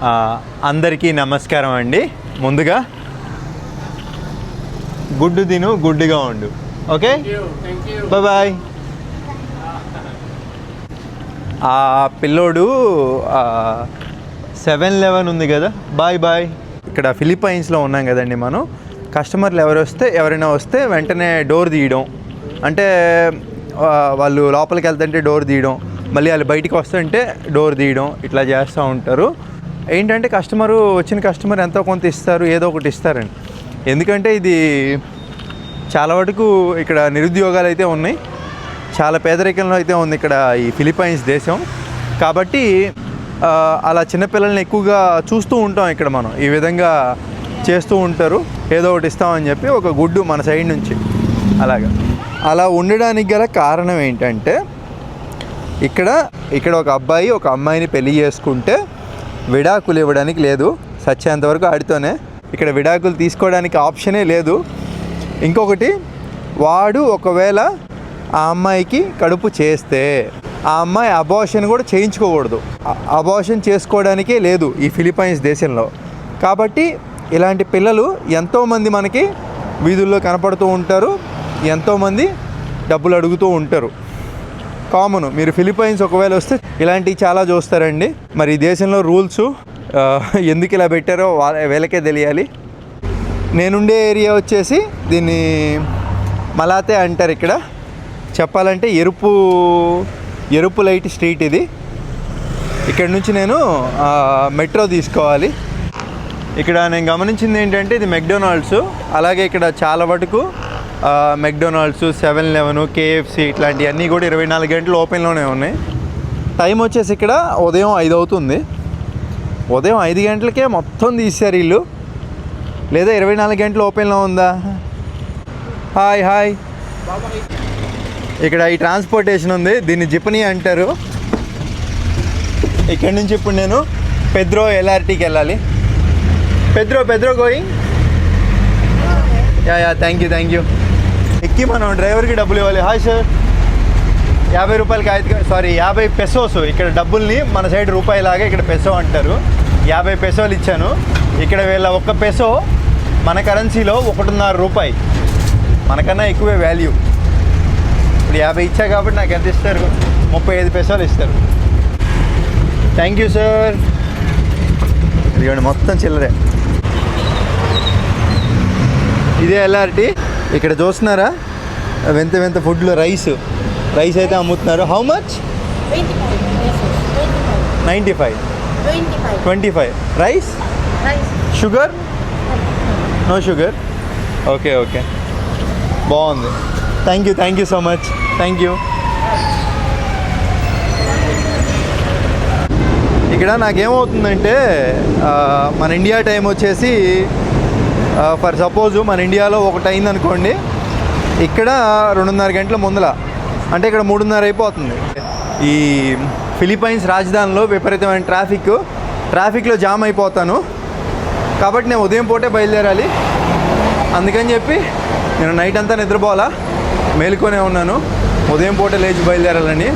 అందరికీ నమస్కారం అండి. ముందుగా గుడ్డు తిను గుడ్డుగా ఉండు. ఓకే? Bye bye. ఆ పిల్లోడు సెవెన్ లెవెన్ ఉంది కదా. Bye bye. ఇక్కడ ఫిలిప్పైన్స్లో ఉన్నాం కదండి మనం. కస్టమర్లు ఎవరు వస్తే ఎవరైనా వస్తే వెంటనే డోర్ తీయడం. అంటే వాళ్ళు లోపలికి వెళ్తుంటే డోర్ తీయడం. మళ్ళీ వాళ్ళు బయటికి వస్తుంటే డోర్ తీయడం. ఇట్లా చేస్తూ ఉంటారు. ఏంటంటే కస్టమరు వచ్చిన కస్టమర్ ఎంతో కొంత ఇస్తారు ఏదో ఒకటి ఇస్తారండి. ఎందుకంటే ఇది చాలా వరకు ఇక్కడ నిరుద్యోగాలు అయితే ఉన్నాయి. చాలా పేదరికంలో అయితే ఉంది ఇక్కడ ఈ ఫిలిప్పైన్స్ దేశం. కాబట్టి అలా చిన్నపిల్లల్ని ఎక్కువగా చూస్తూ ఉంటాం ఇక్కడ మనం. ఈ విధంగా చేస్తూ ఉంటారు. ఏదో ఒకటి ఇస్తామని చెప్పి ఒక గుడ్డు మన సైడ్ నుంచి. అలాగా. అలా ఉండడానికి గల కారణం ఏంటంటే ఇక్కడ ఇక్కడ ఒక అబ్బాయి ఒక అమ్మాయిని పెళ్ళి చేసుకుంటే విడాకులు ఇవ్వడానికి లేదు. సచ్చేంతవరకు ఆడితోనే. ఇక్కడ విడాకులు తీసుకోవడానికి ఆప్షనే లేదు. ఇంకొకటి వాడు ఒకవేళ ఆ అమ్మాయికి కడుపు చేస్తే ఆ అమ్మాయి అబార్షన్ కూడా చేయించుకోకూడదు. అబార్షన్ చేసుకోవడానికే లేదు ఈ ఫిలిప్పైన్స్ దేశంలో. కాబట్టి ఇలాంటి పిల్లలు ఎంతోమంది మనకి వీధుల్లో కనపడుతూ ఉంటారు ఎంతోమంది డబ్బులు అడుగుతూ ఉంటారు. కామన్. మీరు ఫిలిప్పైన్స్ ఒకవేళ వస్తే ఇలాంటివి చాలా చూస్తారండి. మరి ఈ దేశంలో రూల్స్ ఎందుకు ఇలా పెట్టారో వాళ్ళ వీళ్ళకే తెలియాలి. నేనుండే ఏరియా వచ్చేసి దీన్ని మలాతే అంటారు ఇక్కడ. చెప్పాలంటే ఎరుపు ఎరుపు లైట్ స్ట్రీట్ ఇది. ఇక్కడ నుంచి నేను మెట్రో తీసుకోవాలి. ఇక్కడ నేను గమనించింది ఏంటంటే ఇది మెక్డొనాల్డ్స్. అలాగే ఇక్కడ చాలా వరకు మెక్డొనాల్డ్స్ సెవెన్ లెవెన్ కేఎఫ్సి ఇట్లాంటివన్నీ కూడా ఇరవై నాలుగు గంటలు ఓపెన్లోనే ఉన్నాయి. టైం వచ్చేసి ఇక్కడ ఉదయం ఐదు అవుతుంది ఉదయం ఐదు గంటలకే మొత్తం తీశారు ఇల్లు. లేదా ఇరవై నాలుగు గంటలు ఓపెన్లో ఉందా? హాయ్ హాయ్ ఇక్కడ ఈ ట్రాన్స్పోర్టేషన్ ఉంది. దీన్ని జిప్ని అంటారు. ఇక్కడ నుంచి ఇప్పుడు నేను పెద్రో ఎల్ఆర్టీకి వెళ్ళాలి. Pedro Pedro going yeah yeah thank you thank you ఎక్కి మనం డ్రైవర్కి డబ్బులు ఇవ్వాలి. Hi sir. యాభై రూపాయలకి ఐదు సారీ యాభై పెసోస్. ఇక్కడ డబ్బుల్ని మన సైడ్ రూపాయిలాగా ఇక్కడ పెసో అంటారు. యాభై పెసోలు ఇచ్చాను. ఇక్కడ వీళ్ళ ఒక్క పెసో మన కరెన్సీలో ఒకటిన్నర రూపాయి. మనకన్నా ఎక్కువే వాల్యూ. ఇప్పుడు యాభై ఇచ్చా కాబట్టి నాకు ఎంత ఇస్తారు? ముప్పై ఐదు పెసోలు ఇస్తారు. Thank you sir. ఇదిగోండి మొత్తం చిల్లరే. ఇదే ఎల్ఆర్టీ. ఇక్కడ చూస్తున్నారా? వింత వింత ఫుడ్లో రైస్. రైస్ అయితే అమ్ముతున్నారు. How much ninety five twenty five rice sugar no sugar okay okay బాగుంది. Thank you thank you so much thank you ఇక్కడ నాకేమవుతుందంటే మన ఇండియా టైం వచ్చేసి ఫర్ సపోజ్ మన ఇండియాలో ఒకటి అయింది అనుకోండి ఇక్కడ రెండున్నర గంటల ముందల అంటే ఇక్కడ మూడున్నర అయిపోతుంది. ఈ ఫిలిప్పైన్స్ రాజధానిలో విపరీతమైన ట్రాఫిక్ ట్రాఫిక్లో జామ్ అయిపోతాను. కాబట్టి నేను ఉదయం పూటే బయలుదేరాలి. అందుకని చెప్పి నేను నైట్ అంతా నిద్రపోవాలా? మేలుకొనే ఉన్నాను. ఉదయం పూట లేచి బయలుదేరాలని.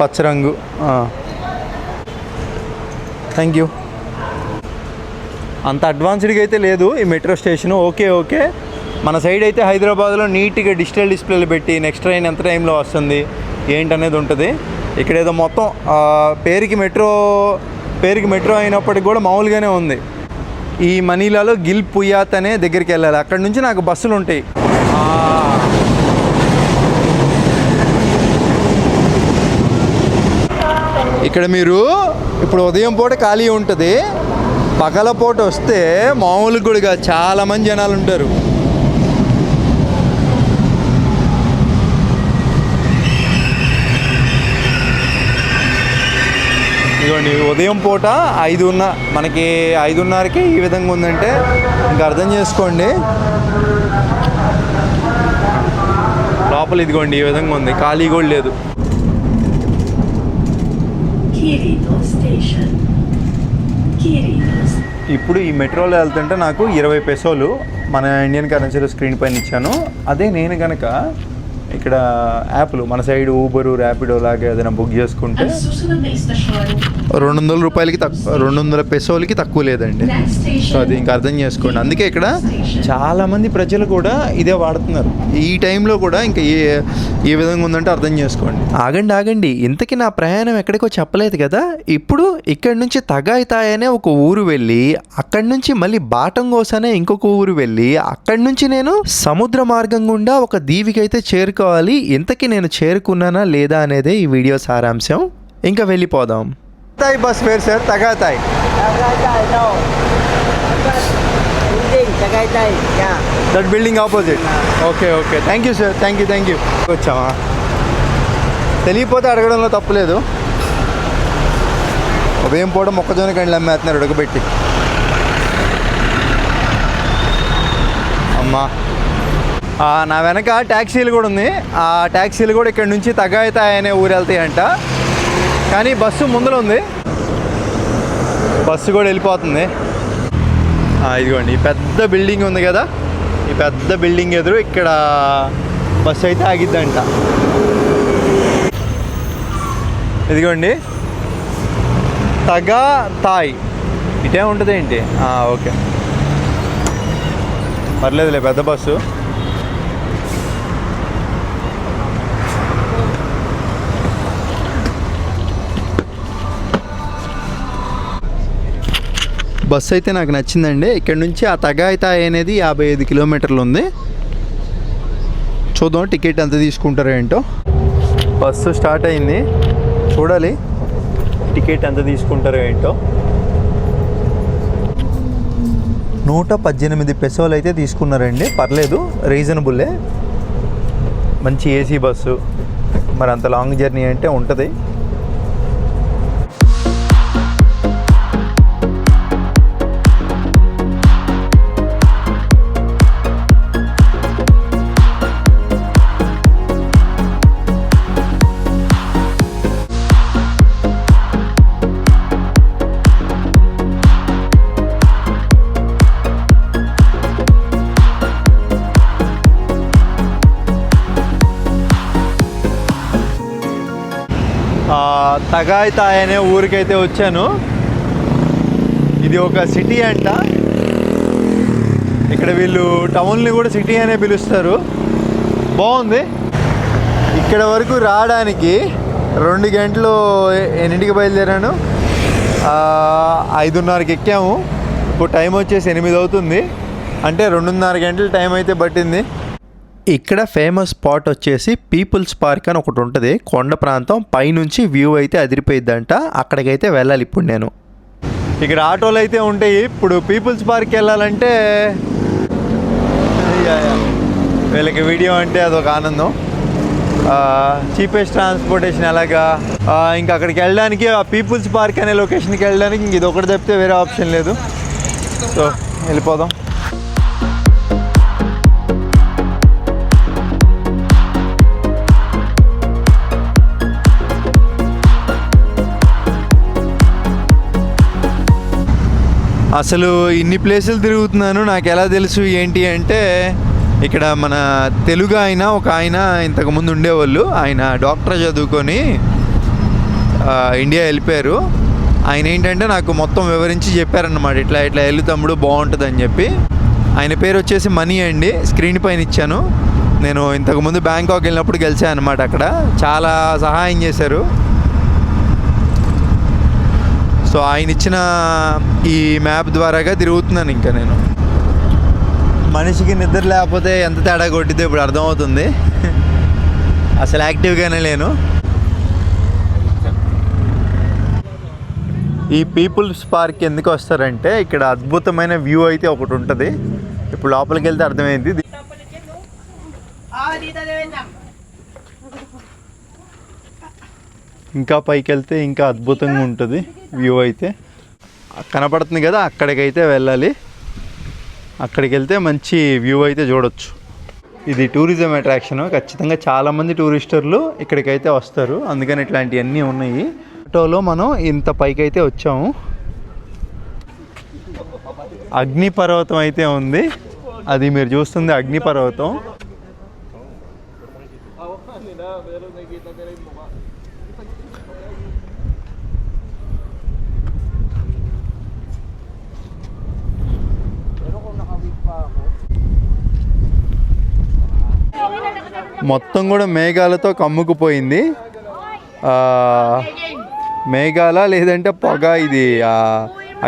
పచ్చరంగు థ్యాంక్ యూ అంత అడ్వాన్స్డ్గా అయితే లేదు ఈ మెట్రో స్టేషన్ ఓకే ఓకే మన సైడ్ అయితే హైదరాబాద్లో నీట్గా డిజిటల్ డిస్ప్లేలు పెట్టి నెక్స్ట్ ట్రైన్ ఎంత టైంలో వస్తుంది ఏంటనేది ఉంటుంది. ఇక్కడ ఏదో మొత్తం పేరుకి మెట్రో పేరుకి మెట్రో అయినప్పటికి కూడా మామూలుగానే ఉంది. ఈ మనీలాలో గిల్ పుయాత్ అనే దగ్గరికి వెళ్ళాలి. అక్కడ నుంచి నాకు బస్సులు ఉంటాయి. ఇక్కడ మీరు ఇప్పుడు ఉదయం పూట ఖాళీ ఉంటుంది. పగల పూట వస్తే మామూలుగా కూడా చాలామంది చాలా మంది జనాలు ఉంటారు. ఇదిగోండి ఉదయం పూట ఐదున్న మనకి ఐదున్నరకి ఈ విధంగా ఉందంటే ఇంకా అర్థం చేసుకోండి. లోపల ఇదిగోండి ఈ విధంగా ఉంది. ఖాళీ కూడా లేదు. ఇప్పుడు ఈ మెట్రోలో వెళ్తుంటే నాకు ఇరవై పెసోలు మన ఇండియన్ కరెన్సీలో స్క్రీన్ పైన ఇచ్చాను. అదే నేను కనుక ఇక్కడ యాప్లు మన సైడ్ ఊబరు ర్యాపిడో లాగా ఏదైనా బుక్ చేసుకుంటే రెండు వందల రూపాయలకి తక్కువ రెండు వందల పెసోలకి తక్కువ లేదండి. సో అది ఇంకా అర్థం చేసుకోండి. అందుకే ఇక్కడ చాలా మంది ప్రజలు కూడా ఇదే వాడుతున్నారు. ఈ టైంలో కూడా ఇంకా ఏ ఏ విధంగా ఉందంటే అర్థం చేసుకోండి. ఆగండి ఆగండి. ఇంతకీ నా ప్రయాణం ఎక్కడికో చెప్పలేదు కదా? ఇప్పుడు ఇక్కడి నుంచి తగాయితాయ్ అనే ఒక ఊరు వెళ్ళి అక్కడి నుంచి మళ్ళీ బాటంగోస్ అనే ఇంకొక ఊరు వెళ్ళి అక్కడి నుంచి నేను సముద్ర మార్గం గుండా ఒక దీవికైతే చేరుకోవాలి ఇంతకీ నేను చేరుకున్నానా లేదా అనేదే ఈ వీడియో సారాంశం. ఇంకా వెళ్ళిపోదాం. తాయ్ బస్ వేరు sir Tagaytay. That building opposite okay okay thank you sir thank you thank you వచ్చామా తెలియకపోతే అడగడంలో తప్పులేదు ఉదయం పూట మొక్కజొన్న కండ్లు అమ్మేస్తున్నారు ఉడకబెట్టి అమ్మా. నా వెనక ట్యాక్సీలు కూడా ఉంది. ఆ ట్యాక్సీలు కూడా ఇక్కడ నుంచి తగ్గాయితాయి అనే ఊరు వెళ్తాయంట. కానీ బస్సు ముందర ఉంది. బస్సు కూడా వెళ్ళిపోతుంది. ఇదిగోండి ఈ పెద్ద బిల్డింగ్ ఉంది కదా. ఈ పెద్ద బిల్డింగ్ ఎదురు ఇక్కడ బస్సు అయితే ఆగిద్దంట. ఇదిగోండి. తగా తాయ్ ఇటే ఉంటుంది ఏంటి ఓకే. పర్లేదులే పెద్ద బస్సు. బస్సు అయితే నాకు నచ్చిందండి. ఇక్కడ నుంచి ఆ తగాయితాయి అనేది యాభై ఐదు కిలోమీటర్లు ఉంది. చూద్దాం టికెట్ ఎంత తీసుకుంటారో ఏంటో. బస్సు స్టార్ట్ అయింది. చూడాలి. టికెట్ ఎంత తీసుకుంటారో ఏంటో. నూట పద్దెనిమిది పెసోలు అయితే తీసుకున్నారండి. పర్లేదు రీజనబుల్లే మంచి ఏసీ బస్సు. మరి అంత లాంగ్ జర్నీ అంటే ఉంటుంది. తగాయితాయ్ అనే ఊరికైతే వచ్చాను. ఇది ఒక సిటీ అంట. ఇక్కడ వీళ్ళు టౌన్ని కూడా సిటీ అనే పిలుస్తారు. బాగుంది ఇక్కడ వరకు రావడానికి రెండు గంటలు ఎన్నింటికి బయలుదేరాను. ఐదున్నరకి ఎక్కాము. ఇప్పుడు టైం వచ్చేసి ఎనిమిది అవుతుంది. అంటే రెండున్నర గంటల టైం అయితే పట్టింది. ఇక్కడ ఫేమస్ స్పాట్ వచ్చేసి పీపుల్స్ పార్క్ అని ఒకటి ఉంటుంది. కొండ ప్రాంతం. పైనుంచి వ్యూ అయితే అదిరిపోయిద్దంట. అక్కడికైతే వెళ్ళాలి ఇప్పుడు నేను. ఇక్కడ ఆటోలు అయితే ఉంటాయి. ఇప్పుడు పీపుల్స్ పార్క్ వెళ్ళాలంటే వీళ్ళకి వీడియో అంటే అదొక ఆనందం. చీపెస్ట్ ట్రాన్స్పోర్టేషన్ ఎలాగా? ఇంకా అక్కడికి వెళ్ళడానికి ఆ పీపుల్స్ పార్క్ అనే లొకేషన్కి వెళ్ళడానికి ఇంక ఇది ఒకటి తప్పితే వేరే ఆప్షన్ లేదు. సో వెళ్ళిపోదాం. అసలు ఇన్ని ప్లేసులు తిరుగుతున్నాను నాకు ఎలా తెలుసు ఏంటి అంటే ఇక్కడ మన తెలుగు ఆయన ఒక ఆయన ఇంతకుముందు ఉండేవాళ్ళు. ఆయన డాక్టర్ చదువుకొని ఇండియా వెళ్ళిపోయారు. ఆయన ఏంటంటే నాకు మొత్తం వివరించి చెప్పారన్నమాట. ఇట్లా ఇట్లా వెళ్ళు తమ్ముడు చెప్పి. ఆయన పేరు వచ్చేసి మనీ అండి. స్క్రీన్ పైన ఇచ్చాను. నేను ఇంతకుముందు బ్యాంకాక్ వెళ్ళినప్పుడు గెలిచాను అనమాట అక్కడ. చాలా సహాయం చేశారు. సో ఆయన ఇచ్చిన ఈ మ్యాప్ ద్వారాగా తిరుగుతున్నాను ఇంకా నేను. మనిషికి నిద్ర లేకపోతే ఎంత తేడా కొట్టితే ఇప్పుడు అర్థమవుతుంది. అసలు యాక్టివ్గానే లేను. ఈ పీపుల్స్ పార్క్ ఎందుకు వస్తారంటే ఇక్కడ అద్భుతమైన వ్యూ అయితే ఒకటి ఉంటుంది. ఇప్పుడు లోపలికి వెళ్తే అర్థమైంది ఇది- ఇంకా పైకి వెళ్తే ఇంకా అద్భుతంగా ఉంటుంది వ్యూ అయితే. కనపడుతుంది కదా అక్కడికైతే వెళ్ళాలి. అక్కడికి వెళ్తే మంచి వ్యూ అయితే చూడొచ్చు. ఇది టూరిజం అట్రాక్షన్ ఖచ్చితంగా చాలామంది టూరిస్టర్లు ఇక్కడికైతే వస్తారు. అందుకని ఇట్లాంటివన్నీ ఉన్నాయి. ఆటోలో మనం ఇంత పైకి అయితే వచ్చాము. అగ్నిపర్వతం అయితే ఉంది. అది మీరు చూస్తుంది అగ్నిపర్వతం. మొత్తం కూడా మేఘాలతో కమ్ముకుపోయింది. మేఘాల లేదంటే పొగ ఇది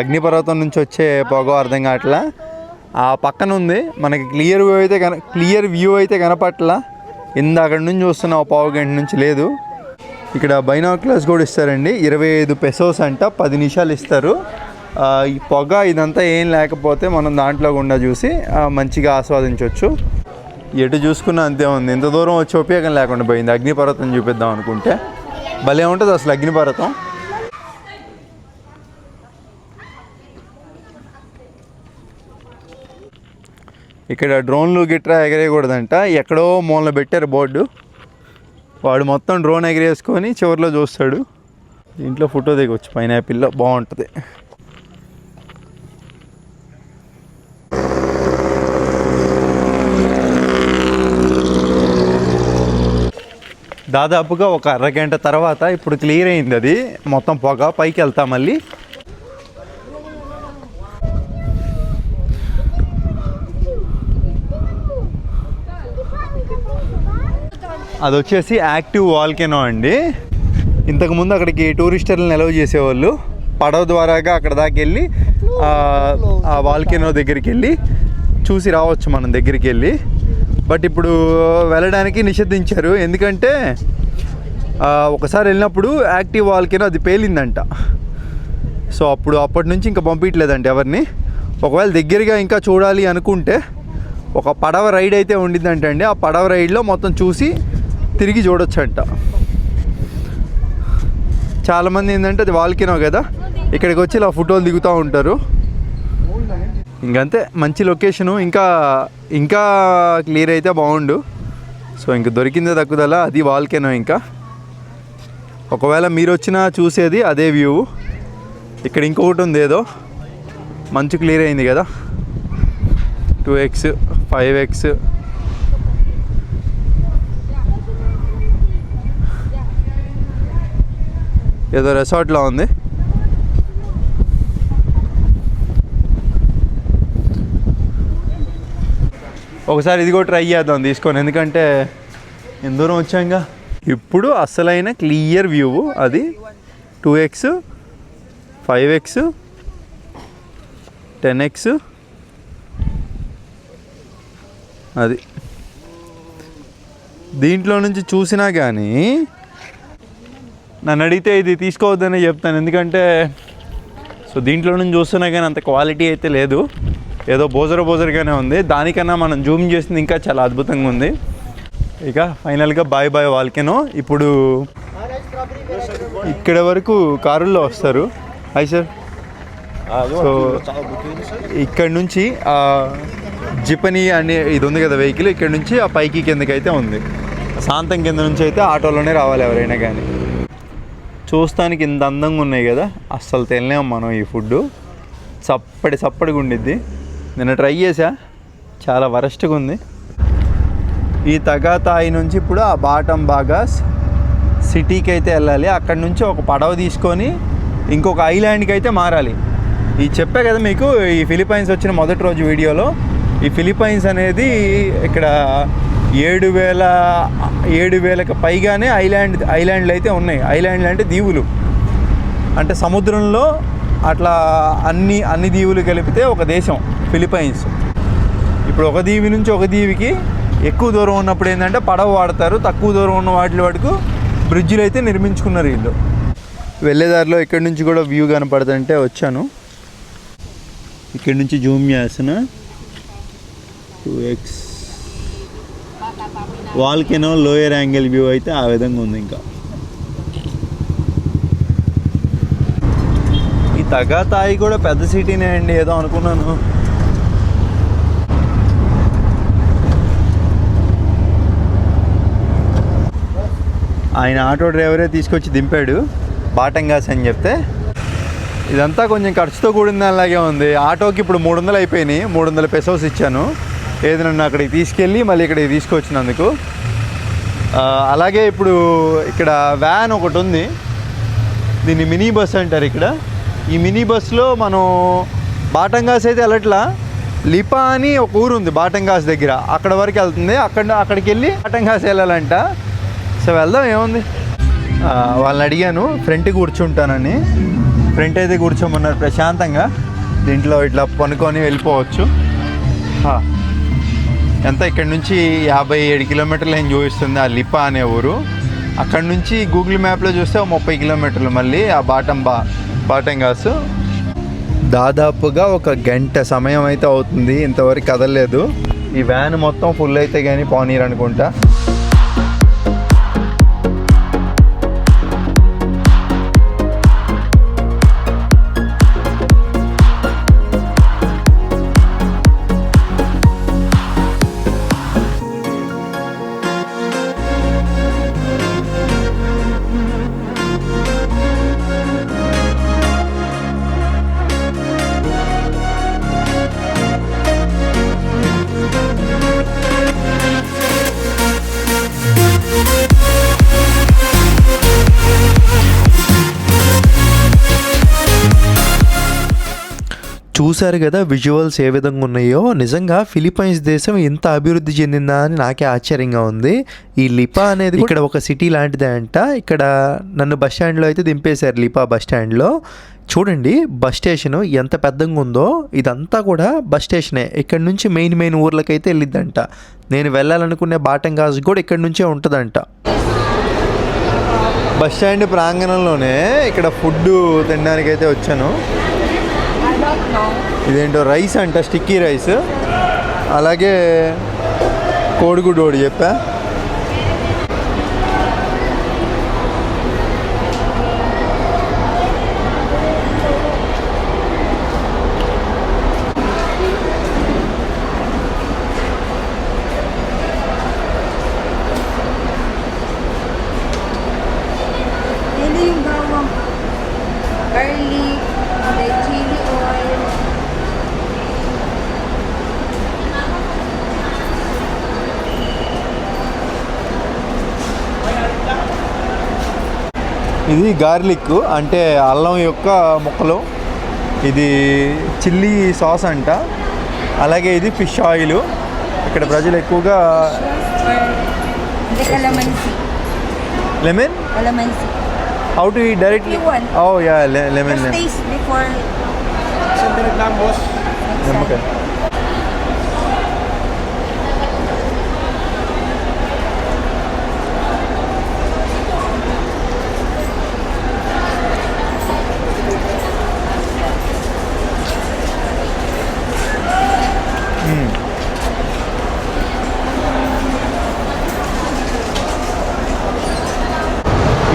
అగ్నిపర్వతం నుంచి వచ్చే పొగ అర్థం కావట్లా? ఆ పక్కన ఉంది మనకి క్లియర్ వ్యూ అయితే కన క్లియర్ వ్యూ అయితే కనపట్లా? అక్కడ నుంచి చూస్తున్న పావు గంట నుంచి లేదు. ఇక్కడ బైనాక్లర్స్ కూడా ఇస్తారండి ఇరవై ఐదు పెసోస్ అంట పది నిమిషాలు ఇస్తారు. ఈ పొగ ఇదంతా ఏం లేకపోతే మనం దాంట్లో గుండా చూసి మంచిగా ఆస్వాదించవచ్చు ఎటు చూసుకున్నా అంతే ఉంది. ఇంత దూరం వచ్చి ఉపయోగం లేకుండా పోయింది. అగ్నిపర్వతం చూపిద్దాం అనుకుంటే. భలే ఉంటుంది అసలు అగ్నిపర్వతం. ఇక్కడ డ్రోన్లు గిట్రా ఎగరేయకూడదంట. ఎక్కడో మూలన పెట్టారు బోర్డు. వాడు మొత్తం డ్రోన్ ఎగరేసుకొని చివరిలో చూస్తాడు. దీంట్లో ఫోటో దిగొచ్చు. పైనాపిల్లో బాగుంటుంది. దాదాపుగా ఒక అరగంట తర్వాత ఇప్పుడు క్లియర్ అయింది అది. మొత్తం పొగ పైకి వెళ్తాం మళ్ళీ. అది వచ్చేసి యాక్టివ్ వాల్కెనో అండి. ఇంతకుముందు అక్కడికి టూరిస్టర్లను నిలవ చేసేవాళ్ళు. పడవ ద్వారాగా అక్కడ దాకా వెళ్ళి ఆ వాల్కెనో దగ్గరికి వెళ్ళి చూసి రావచ్చు మనం దగ్గరికి వెళ్ళి. బట్ ఇప్పుడు వెళ్ళడానికి నిషేధించారు. ఎందుకంటే ఒకసారి వెళ్ళినప్పుడు యాక్టివ్ వాల్కెనో అది పేలిందంట. సో అప్పుడు అప్పటి నుంచి ఇంకా పంపించలేదంట ఎవరిని. ఒకవేళ దగ్గరగా ఇంకా చూడాలి అనుకుంటే ఒక పడవ రైడ్ అయితే ఉండిద్దంట అండి. ఆ పడవ రైడ్లో మొత్తం చూసి తిరిగి చూడొచ్చంట. చాలామంది ఏంటంటే అది వాల్కినో కదా ఇక్కడికి వచ్చి ఇలా ఫోటోలు దిగుతూ ఉంటారు. ఇంకంతే మంచి లొకేషను. ఇంకా ఇంకా క్లియర్ అయితే బాగుండు. సో ఇంక దొరికిందే తక్కుదల అది వాల్కెనో ఇంకా. ఒకవేళ మీరు వచ్చినా చూసేది అదే వ్యూ. ఇక్కడ ఇంకొకటి ఉంది ఏదో. మంచు క్లియర్ అయింది కదా. Two X five X. ఏదో రెసార్ట్లో ఉంది. ఒకసారి ఇది కూడా ట్రై చేద్దాం తీసుకొని. ఎందుకంటే ఎంత దూరం వచ్చాంగా? ఇప్పుడు అసలైన క్లియర్ వ్యూ అది two X five X ten X అది. దీంట్లో నుంచి చూసినా కానీ నన్ను అడిగితే ఇది తీసుకోవద్దనే చెప్తాను. ఎందుకంటే సో దీంట్లో నుంచి చూస్తున్నా కానీ అంత క్వాలిటీ అయితే లేదు. ఏదో బోజర బోజరగానే ఉంది. దానికన్నా మనం జూమ్ చేసింది ఇంకా చాలా అద్భుతంగా ఉంది. ఇక ఫైనల్గా బాయ్ బాయ్ వాల్కెనో. ఇప్పుడు ఇక్కడ వరకు కారుల్లో వస్తారు. హాయ్ సార్ సో ఇక్కడ నుంచి జిపని అనే ఇది ఉంది కదా వెహికల్ ఇక్కడ నుంచి ఆ పైకి కిందకి అయితే ఉంది. శాంతం కింద నుంచి అయితే ఆటోలోనే రావాలి ఎవరైనా కానీ చూస్తానికి ఇంత అందంగా ఉన్నాయి కదా. అస్సలు తినలేము మనం ఈ ఫుడ్ చప్పటి చప్పటిగా ఉండిద్ది. నిన్న ట్రై చేసా చాలా వరస్ట్గా ఉంది. ఈ తగాతాయి నుంచి ఇప్పుడు ఆ బాటం బాగా సిటీకి అయితే వెళ్ళాలి. అక్కడ నుంచి ఒక పడవ తీసుకొని ఇంకొక ఐలాండ్కి అయితే మారాలి. ఈ చెప్పా కదా మీకు ఈ ఫిలిపైన్స్ వచ్చిన మొదటి రోజు వీడియోలో ఈ ఫిలిపైన్స్ అనేది ఇక్కడ ఏడు వేల ఏడు వేలకు పైగానే ఐలాండ్ ఐలాండ్లు అయితే ఉన్నాయి. ఐలాండ్లు అంటే దీవులు. అంటే సముద్రంలో అట్లా అన్ని అన్ని దీవులు కలిపితే ఒక దేశం. ఫిలిపైన్స్. ఇప్పుడు ఒక దీవి నుంచి ఒక దీవికి ఎక్కువ దూరం ఉన్నప్పుడు ఏంటంటే పడవ వాడతారు తక్కువ దూరం ఉన్న వాటి వరకు బ్రిడ్జిలు అయితే నిర్మించుకున్నారు వీళ్ళు. వెళ్ళేదారిలో ఇక్కడి నుంచి కూడా వ్యూ కనపడుతుంటే వచ్చాను. ఇక్కడి నుంచి జూమ్ చేసిన two X. Volcano lower angle view అయితే ఆ విధంగా ఉంది ఇంకా. ఈ తగాతాయి కూడా పెద్ద సిటీనే అండి ఏదో అనుకున్నాను. ఆయన ఆటో డ్రైవరే తీసుకొచ్చి దింపాడు. బాటంగాస్ అని చెప్తే ఇదంతా కొంచెం ఖర్చుతో కూడిన దానిలాగే ఉంది. ఆటోకి ఇప్పుడు మూడు వందలు అయిపోయినాయి. మూడు వందల పెసోస్ ఇచ్చాను. ఏది నన్ను అక్కడికి తీసుకెళ్ళి మళ్ళీ ఇక్కడికి తీసుకొచ్చినందుకు. అలాగే ఇప్పుడు ఇక్కడ వ్యాన్ ఒకటి ఉంది. దీన్ని మినీ బస్ అంటారు ఇక్కడ. ఈ మినీ బస్లో మనం బాటంగాస్ అయితే వెళ్ళట్లా. లిపా అని ఒక ఊరు ఉంది బాటంగాస్ దగ్గర. అక్కడ వరకు వెళ్తుంది. అక్కడ అక్కడికి వెళ్ళి బాటంగాస్ వెళ్ళాలంట. సో వెళ్దాం ఏముంది? వాళ్ళని అడిగాను ఫ్రంట్ కూర్చుంటానని. ఫ్రంట్ అయితే కూర్చోమన్నారు ప్రశాంతంగా. దీంట్లో ఇట్లా పనుకొని వెళ్ళిపోవచ్చు. ఎంత ఇక్కడ నుంచి యాభై ఏడు కిలోమీటర్లు ఏం చూపిస్తుంది ఆ లిపా అనే ఊరు. అక్కడ నుంచి గూగుల్ మ్యాప్లో చూస్తే ముప్పై కిలోమీటర్లు మళ్ళీ ఆ బాటం బా బాటంగాసు దాదాపుగా ఒక గంట సమయం అయితే అవుతుంది ఇంతవరకు కదలలేదు. ఈ వ్యాన్ మొత్తం ఫుల్ అయితే కానీ పోనీరు అనుకుంటా. చూశారు కదా విజువల్స్ ఏ విధంగా ఉన్నాయో. నిజంగా ఫిలిప్పైన్స్ దేశం ఇంత అభివృద్ధి చెందిందా అని నాకే ఆశ్చర్యంగా ఉంది. ఈ లిపా అనేది ఇక్కడ ఒక సిటీ లాంటిదే అంట. ఇక్కడ నన్ను బస్ స్టాండ్లో అయితే దింపేశారు లిపా బస్ స్టాండ్లో చూడండి బస్ స్టేషన్ ఎంత పెద్దగా ఉందో. ఇదంతా కూడా బస్ స్టేషనే ఇక్కడ నుంచి మెయిన్ మెయిన్ ఊర్లకైతే వెళ్ళిద్దంట. నేను వెళ్ళాలనుకునే బాటంగాస్ కూడా ఇక్కడ నుంచే ఉంటుందంట. బస్ స్టాండ్ ప్రాంగణంలోనే ఇక్కడ ఫుడ్ తినడానికి అయితే వచ్చాను. ఇదేంటో రైస్ అంట స్టిక్కీ రైస్. అలాగే కోడిగుడ్డు ఒకటి చెప్పా. ఇది గార్లిక్ అంటే అల్లం యొక్క ముక్కలు. ఇది చిల్లీ సాస్ అంట. అలాగే ఇది ఫిష్ ఆయిల్. ఇక్కడ ప్రజలు ఎక్కువగా. లెమన్. హౌ టు ఈ డైరెక్ట్లీ. ఓ యా లెమన్ నిమ్మకాయ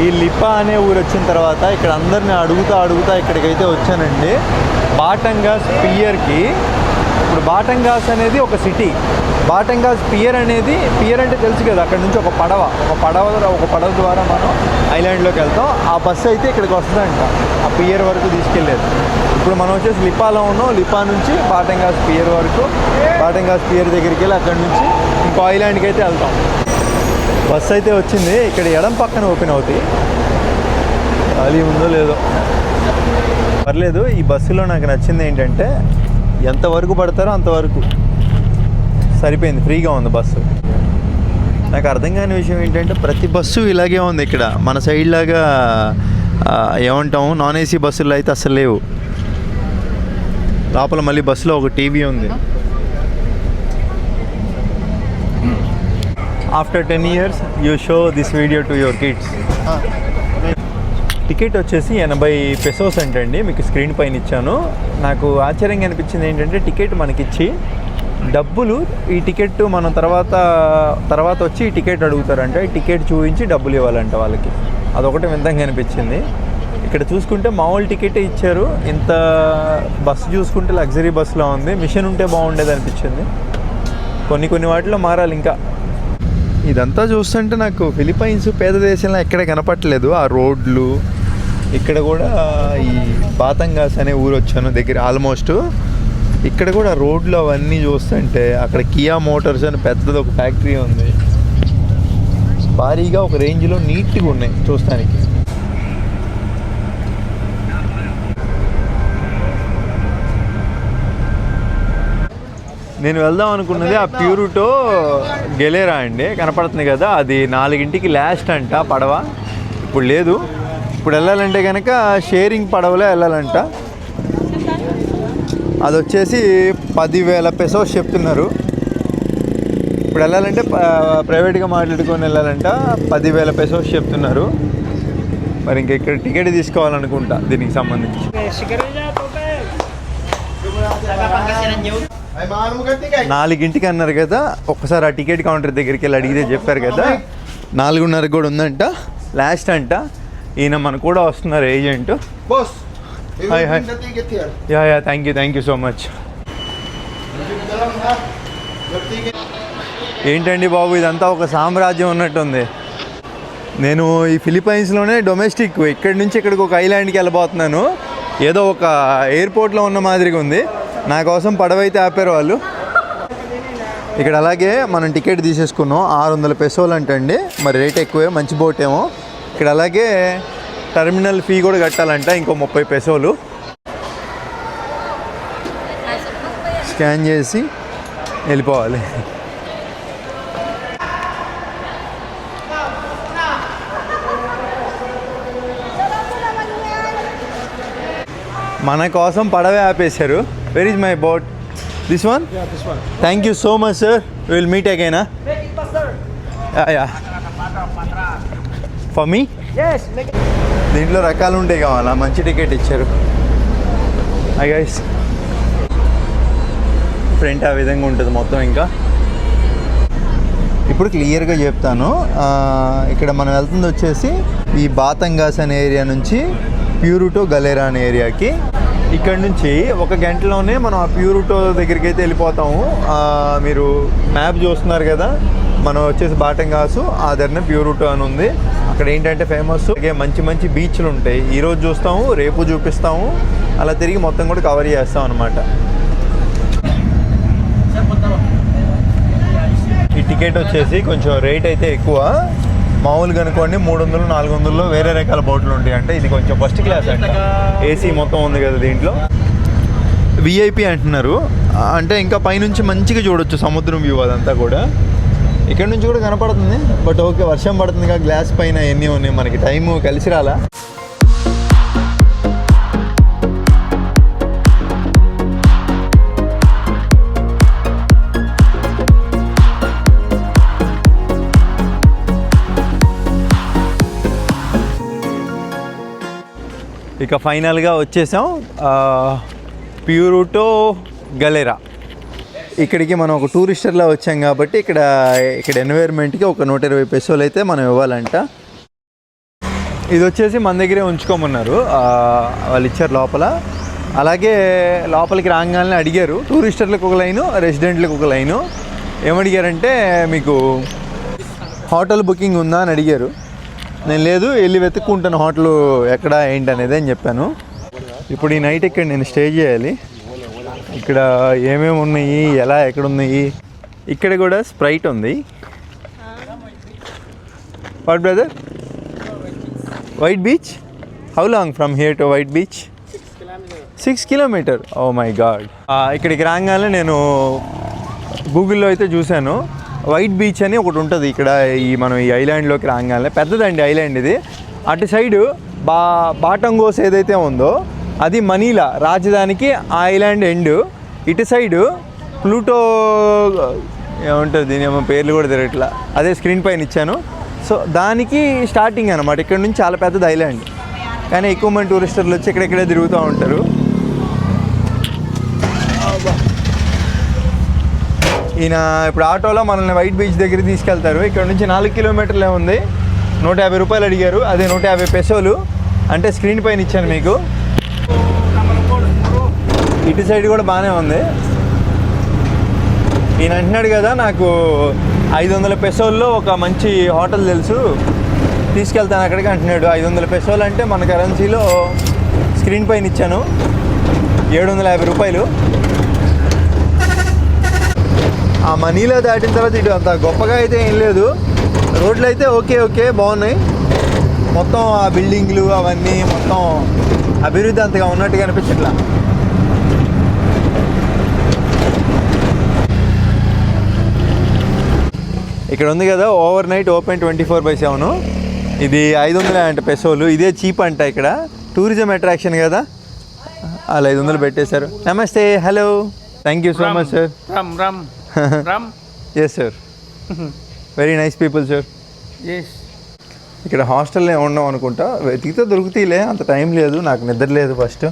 ఈ లిపా అనే ఊరు వచ్చిన తర్వాత ఇక్కడ అందరిని అడుగుతా అడుగుతా ఇక్కడికైతే వచ్చానండి. బాటంగాస్ పియర్కి ఇప్పుడు బాటంగాస్ అనేది ఒక సిటీ. బాటంగాస్ పియర్ అనేది పియర్ అంటే తెలుసు కదా అక్కడ నుంచి ఒక పడవ ఒక పడవ ఒక పడవ ద్వారా మనం ఐలాండ్లోకి వెళ్తాం. ఆ బస్సు అయితే ఇక్కడికి వస్తుందంట. ఆ పియర్ వరకు తీసుకెళ్ళేది. ఇప్పుడు మనం వచ్చేసి లిపాలో ఉన్నాం. లిపా నుంచి బాటంగాస్ పియర్ వరకు బాటంగాస్ పియర్ దగ్గరికి వెళ్ళి అక్కడ నుంచి ఇంకో ఐలాండ్కి అయితే వెళ్తాం. బస్ అయితే వచ్చింది. ఇక్కడ ఎడం పక్కన ఓపెన్ అవుతాయి. ఖాళీ ఉందో లేదో. పర్లేదు ఈ బస్సులో నాకు నచ్చింది ఏంటంటే ఎంతవరకు పడతారో అంతవరకు సరిపోయింది. ఫ్రీగా ఉంది బస్సు. నాకు అర్థం కాని విషయం ఏంటంటే ప్రతి బస్సు ఇలాగే ఉంది ఇక్కడ. మన సైడ్ లాగా ఏమంటాం నాన్ ఏసీ బస్సులు అయితే అసలు లేవు. లోపల మళ్ళీ బస్సులో ఒక టీవీ ఉంది. After ten years you show this video to your kids ticket వచ్చేసి ఎనభై పెసోస్ అంటండి మీకు స్క్రీన్ పైన ఇచ్చాను. నాకు ఆశ్చర్యంగా అనిపించింది ఏంటంటే టికెట్ మనకిచ్చి డబ్బులు ఈ టికెట్ మనం తర్వాత తర్వాత వచ్చి ఈ టికెట్ అడుగుతారంట. ఈ టికెట్ చూపించి డబ్బులు ఇవ్వాలంట వాళ్ళకి. అదొకటి వింతంగా అనిపించింది. ఇక్కడ చూసుకుంటే మామూలు టికెటే ఇచ్చారు. ఇంత బస్సు చూసుకుంటే లగ్జరీ బస్సులో ఉంది. మిషన్ ఉంటే బాగుండేది అనిపించింది. కొన్ని కొన్ని వాటిలో మారాలి ఇంకా. ఇదంతా చూస్తుంటే నాకు ఫిలిప్పైన్స్ పేద దేశంలో ఎక్కడ కనపట్లేదు ఆ రోడ్లు ఇక్కడ కూడా ఈ బాతంగాస్ అనే ఊరు వచ్చాను దగ్గర ఆల్మోస్ట్ ఇక్కడ కూడా రోడ్లు అవన్నీ చూస్తుంటే అక్కడ కియా మోటార్స్ అని పెద్దది ఒక ఫ్యాక్టరీ ఉంది. భారీగా ఒక రేంజ్లో నీట్గా ఉన్నాయి చూస్తానికి. నేను వెళ్దాం అనుకున్నది ఆ ప్యూరిటో గెలేరా అండి? కనపడుతుంది కదా అది నాలుగింటికి లాస్ట్ అంట పడవ. ఇప్పుడు లేదు. ఇప్పుడు వెళ్ళాలంటే కనుక షేరింగ్ పడవలో వెళ్ళాలంట. అది వచ్చేసి పదివేల పెసోస్ చెప్తున్నారు. ఇప్పుడు వెళ్ళాలంటే ప్రైవేట్గా మాట్లాడుకొని వెళ్ళాలంట పదివేల పెసోస్ చెప్తున్నారు. మరి ఇంక ఇక్కడ టికెట్ తీసుకోవాలనుకుంటా దీనికి సంబంధించి. నాలుగింటికి అన్నారు కదా ఒక్కసారి ఆ టికెట్ కౌంటర్ దగ్గరికి వెళ్ళి అడిగితే చెప్పారు కదా నాలుగున్నరకు కూడా ఉందంట లాస్ట్ అంట ఈయన మన కూడా వస్తున్నారు agent. ticket here. Yeah yeah thank you thank you so much. ఏంటండి బాబు ఇదంతా ఒక సామ్రాజ్యం ఉన్నట్టుంది నేను ఈ ఫిలిపైన్స్లోనే డొమెస్టిక్ ఇక్కడి నుంచి ఇక్కడికి ఒక ఐలాండ్కి వెళ్ళబోతున్నాను. ఏదో ఒక ఎయిర్పోర్ట్లో ఉన్న మాదిరిగా ఉంది. నా కోసం పడవ అయితే ఆపారు వాళ్ళు. ఇక్కడ అలాగే మనం టికెట్ తీసేసుకున్నాం. ఆరు వందల పెసోలు అంటండి. మరి రేట్ ఎక్కువే మంచి బోట్ ఏమో. ఇక్కడ అలాగే టెర్మినల్ ఫీ కూడా కట్టాలంట ఇంకో ముప్పై పెసోలు. స్కాన్ చేసి వెళ్ళిపోవాలి. మన కోసం పడవే ఆపేశారు. Where is my boat this one Yeah, this one. Thank you so much sir will meet అగైనా for me దీంట్లో రకాలు ఉంటాయి కావాలా? మంచి టికెట్ ఇచ్చారు. ఐ గైస్ ఫ్రంట్ ఆ విధంగా ఉంటుంది మొత్తం ఇంకా. ఇప్పుడు క్లియర్గా చెప్తాను. ఇక్కడ మనం వెళ్తుంది వచ్చేసి ఈ బాతంగాస్ అనే ఏరియా నుంచి ప్యూరుటో గలేరా అనే ఏరియాకి ఇక్కడ నుంచి ఒక గంటలోనే మనం ఆ ప్యూరుటో దగ్గరికి అయితే వెళ్ళిపోతాము. మీరు మ్యాప్ చూస్తున్నారు కదా మనం వచ్చేసి బాటంగాసు ఆ దగ్గరనే ప్యూరుటో అని ఉంది. అక్కడ ఏంటంటే ఫేమస్ అలాగే మంచి మంచి బీచ్లు ఉంటాయి. ఈరోజు చూస్తాము రేపు చూపిస్తాము. అలా తిరిగి మొత్తం కూడా కవర్ చేస్తాం అనమాట ఈ టికెట్ వచ్చేసి కొంచెం రేట్ అయితే ఎక్కువ. మామూలుగా అనుకోండి మూడు వందలు నాలుగు వందల్లో వేరే రకాల బోట్లు ఉంటాయి. అంటే ఇది కొంచెం ఫస్ట్ క్లాస్ అంట. ఏసీ మొత్తం ఉంది కదా దీంట్లో. విఐపి అంటున్నారు. అంటే ఇంకా పైనుంచి మంచిగా చూడొచ్చు సముద్రం వ్యూ అదంతా కూడా. ఇక్కడ నుంచి కూడా కనపడుతుంది బట్ ఓకే వర్షం పడుతుంది కదా గ్లాస్ పైన ఎన్ని ఉన్నాయి మనకి టైం కలిసి రాలా. ఇక ఫైనల్గా వచ్చేసాం ప్యూరుటో గలెరా. ఇక్కడికి మనం ఒక టూరిస్టర్లా వచ్చాం కాబట్టి ఇక్కడ ఇక్కడ ఎన్వైర్న్మెంట్కి ఒక నూట ఇరవై పెసోలు అయితే మనం ఇవ్వాలంట. ఇది వచ్చేసి మన దగ్గరే ఉంచుకోమన్నారు వాళ్ళు ఇచ్చారు లోపల. అలాగే లోపలికి రాగానే అడిగారు టూరిస్టర్లకు ఒక లైను రెసిడెంట్లకు ఒక లైను. ఏమడిగారంటే మీకు హోటల్ బుకింగ్ ఉందా అని అడిగారు. నేను లేదు వెళ్ళి వెతుక్కుంటాను హోటల్ ఎక్కడ ఏంటి అనేది అని చెప్పాను. ఇప్పుడు ఈ నైట్ ఇక్కడ నేను స్టే చేయాలి. ఇక్కడ ఏమేమి ఉన్నాయి ఎలా ఎక్కడ ఉన్నాయి? ఇక్కడ కూడా స్ప్రైట్ ఉంది. What brother white beach how long from here to white beach six kilometer oh my god ఇక్కడికి రాగానే నేను గూగుల్లో అయితే చూశాను. వైట్ బీచ్ అని ఒకటి ఉంటుంది ఇక్కడ ఈ మనం ఈ ఐలాండ్లోకి రాగానే. పెద్దదండి ఐలాండ్ ఇది. అటు సైడు బా బాటంగోస్ ఏదైతే ఉందో అది మనీలా రాజధానికి ఆ ఐలాండ్ ఎండ్. ఇటు సైడు ప్లూటో ఏముంటుంది దీని ఏమో పేర్లు కూడా తిరగట్లా అదే స్క్రీన్ పైన ఇచ్చాను. సో దానికి స్టార్టింగ్ అనమాట ఇక్కడ నుంచి చాలా పెద్దది ఐలాండ్. కానీ ఎక్కువ మంది టూరిస్టర్లు వచ్చి ఇక్కడెక్కడే తిరుగుతూ ఉంటారు. ఈయన ఇప్పుడు ఆటోలో మనల్ని వైట్ బీచ్ దగ్గర తీసుకెళ్తారు. ఇక్కడ నుంచి నాలుగు కిలోమీటర్లే ఉంది. నూట యాభై రూపాయలు అడిగారు. అదే నూట యాభై పెసోలు. అంటే స్క్రీన్ పైన ఇచ్చాను మీకు. ఇటు సైడ్ కూడా బాగానే ఉంది. ఈయన అంటున్నాడు కదా నాకు ఐదు వందల పెసోల్లో ఒక మంచి హోటల్ తెలుసు. తీసుకెళ్తాను అక్కడికి అంటున్నాడు. ఐదు వందల పెసోలు అంటే మన కరెన్సీలో స్క్రీన్ పైన ఇచ్చాను. ఏడు వందల యాభై రూపాయలు. ఆ మనీలో దాటిన తర్వాత ఇటు అంత గొప్పగా అయితే ఏం లేదు. రోడ్లు అయితే ఓకే ఓకే బాగున్నాయి. మొత్తం ఆ బిల్డింగ్లు అవన్నీ మొత్తం అభివృద్ధి అంతగా ఉన్నట్టుగా అనిపించట్లా. ఇక్కడ ఉంది కదా overnight open twenty four by seven ఇది ఐదు వందల అంట పెసోలు. ఇదే చీప్ అంట ఇక్కడ. టూరిజం అట్రాక్షన్ కదా. అలా ఐదు వందలు పెట్టేశారు. Namaste hello thank you so much sir Ram, Ram, Ram. Yes sir very nice people sir Yes. ఇక్కడ హాస్టల్లో ఉండడం అనుకుంటా. వెతికితే దొరుకుతాయిలే అంత టైం లేదు నాకు నిద్ర లేదు ఫస్ట్.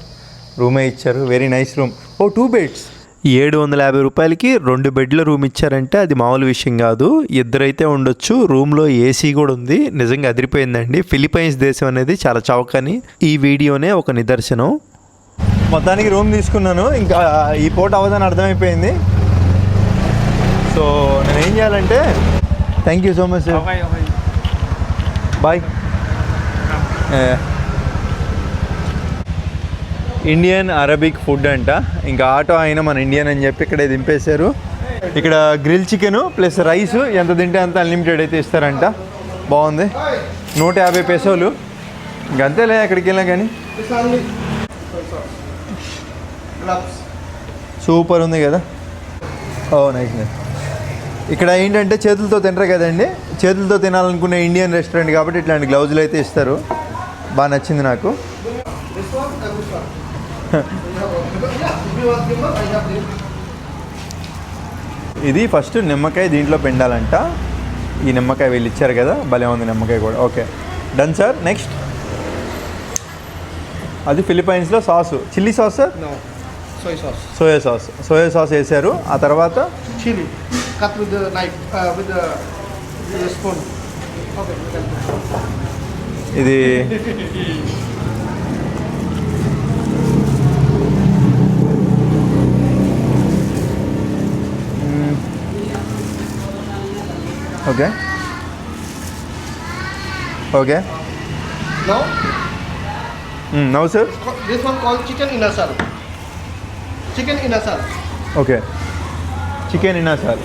రూమే ఇచ్చారు వెరీ నైస్ రూమ్ ఓ టూ బెడ్స్ ఏడు వందల యాభై రూపాయలకి రెండు బెడ్ల రూమ్ ఇచ్చారంటే అది మామూలు విషయం కాదు. ఇద్దరైతే ఉండొచ్చు రూమ్లో ఏసీ కూడా ఉంది. నిజంగా అదిరిపోయిందండి. ఫిలిపైన్స్ దేశం అనేది చాలా చౌకని. ఈ వీడియోనే ఒక నిదర్శనం. మొత్తానికి రూమ్ తీసుకున్నాను. ఇంకా ఈ పూట అవదని అర్థమైపోయింది. సో నేను ఏం చేయాలంటే thank you so much sir. Bye Indian Arabic food అంట. ఇంకా ఆటో అయినా మన ఇండియన్ అని చెప్పి ఇక్కడే దింపేశారు. ఇక్కడ గ్రిల్ చికెన్ ప్లస్ రైస్ ఎంత తింటే అంత అన్లిమిటెడ్ అయితే ఇస్తారంట. బాగుంది. నూట యాభై పెసోలు. ఇంకంతేలే ఎక్కడికి వెళ్ళినా కానీ. సూపర్ ఉంది కదా. ఓ నైస్ నైస్ ఇక్కడ ఏంటంటే చేతులతో తింటారు కదండి. చేతులతో తినాలనుకునే ఇండియన్ రెస్టారెంట్ కాబట్టి ఇట్లాంటి గ్లౌజులు అయితే ఇస్తారు. బాగా నచ్చింది నాకు. ఇది ఫస్ట్ నిమ్మకాయ దీంట్లో పెండాలంట. ఈ నిమ్మకాయ వీళ్ళు ఇచ్చారు కదా భలే ఉంది నిమ్మకాయ కూడా. ఓకే. డన్ సార్ నెక్స్ట్ అది ఫిలిపైన్స్లో sauce. Chilli sauce sir soy sauce. Soya sauce. Soya sauce వేశారు. ఆ తర్వాత Chili, cut with the knife, uh, with the, with the spoon. Okay, you can put. ఇది okay okay No, now sir this one called chicken inasal. Chicken inasal. Okay Chicken ఇన్నా sir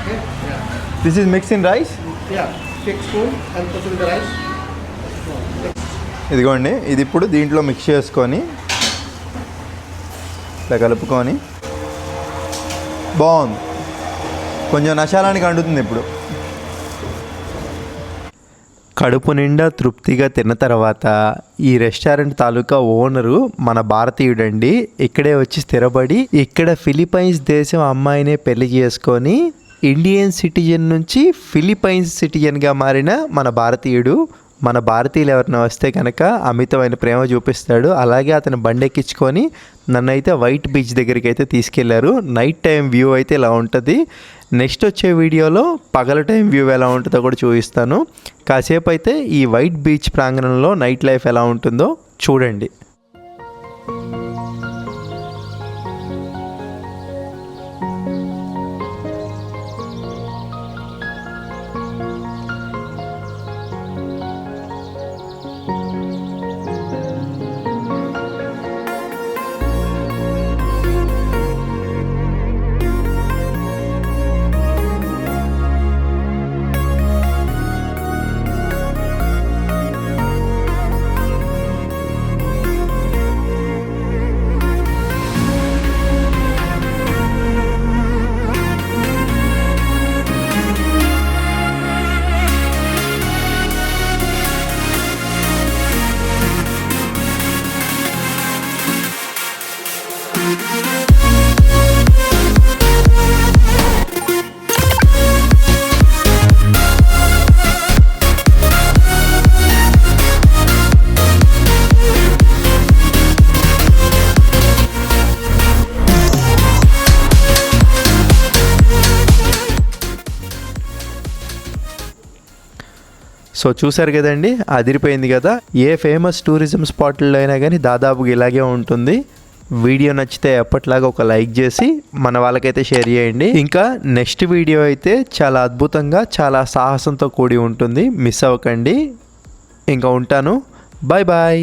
Okay. Yeah. This is mix in rice Yeah. Take spoon and put with the rice. ఇదిగోండి ఇది ఇప్పుడు దీంట్లో mix చేసుకొని ఇట్లా కలుపుకొని బాగుంది కొంచెం నశాలానికి అంటుతుంది ఇప్పుడు కడుపు నిండా తృప్తిగా తిన్న తర్వాత ఈ రెస్టారెంట్ తాలూకా ఓనరు మన భారతీయుడండి. ఇక్కడే వచ్చి స్థిరపడి ఇక్కడ ఫిలిపైన్స్ దేశం అమ్మాయినే పెళ్ళి చేసుకొని ఇండియన్ సిటిజన్ నుంచి ఫిలిపైన్స్ సిటిజన్గా మారిన మన భారతీయుడు. మన భారతీయులు ఎవరైనా వస్తే కనుక అమితమైన ప్రేమ చూపిస్తాడు. అలాగే అతను బండెక్కించుకొని నన్ను అయితే వైట్ బీచ్ దగ్గరికి అయితే తీసుకెళ్ళారు. నైట్ టైం వ్యూ అయితే ఇలా ఉంటుంది. నెక్స్ట్ వచ్చే వీడియోలో పగల టైం వ్యూ ఎలా ఉంటుందో కూడా చూపిస్తాను. కాసేపు అయితే ఈ వైట్ బీచ్ ప్రాంగణంలో నైట్ లైఫ్ ఎలా ఉంటుందో చూడండి. సో చూసారు కదండి అదిరిపోయింది కదా. ఏ ఫేమస్ టూరిజం స్పాట్లో అయినా కానీ దాదాపుగా ఇలాగే ఉంటుంది. వీడియో నచ్చితే ఎప్పటిలాగా ఒక లైక్ చేసి మన వాళ్ళకైతే షేర్ చేయండి. ఇంకా నెక్స్ట్ వీడియో అయితే చాలా అద్భుతంగా చాలా సాహసంతో కూడి ఉంటుంది. మిస్ అవ్వకండి. ఇంకా ఉంటాను. Bye bye